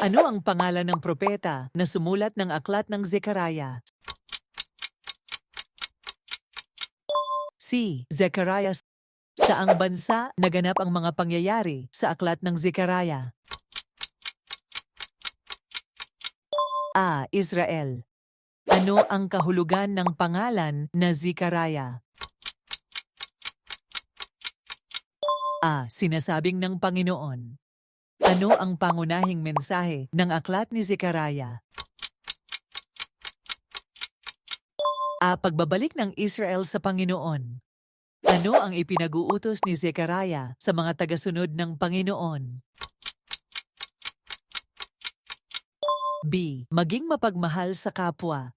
Ano ang pangalan ng propeta na sumulat ng aklat ng Zekaraya? C. Zechariah Saang bansa naganap ang mga pangyayari sa aklat ng Zekaraya? A. Israel Ano ang kahulugan ng pangalan na Zekaraya? A. Sinasabing ng Panginoon Ano ang pangunahing mensahe ng aklat ni Zekaraya? A. Pagbabalik ng Israel sa Panginoon Ano ang ipinag-uutos ni Zekaraya sa mga tagasunod ng Panginoon? B. Maging mapagmahal sa kapwa.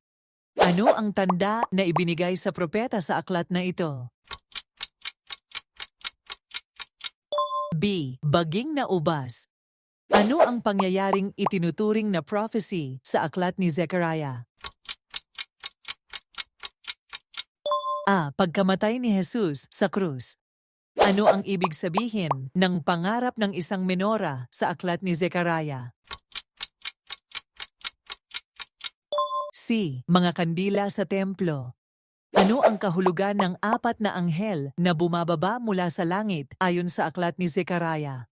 Ano ang tanda na ibinigay sa propeta sa aklat na ito? B. Baging na ubas. Ano ang pangyayaring itinuturing na prophecy sa aklat ni Zechariah? A. Pagkamatay ni Jesus sa krus. Ano ang ibig sabihin ng pangarap ng isang menora sa aklat ni Zechariah? C. Mga kandila sa templo. Ano ang kahulugan ng apat na anghel na bumababa mula sa langit ayon sa aklat ni Zechariah?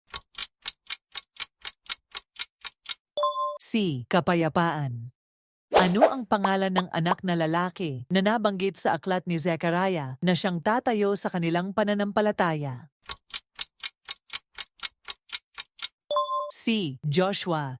C. Kapayapaan. Ano ang pangalan ng anak na lalaki na nabanggit sa aklat ni Zechariah na siyang tatayo sa kanilang pananampalataya? C. Joshua.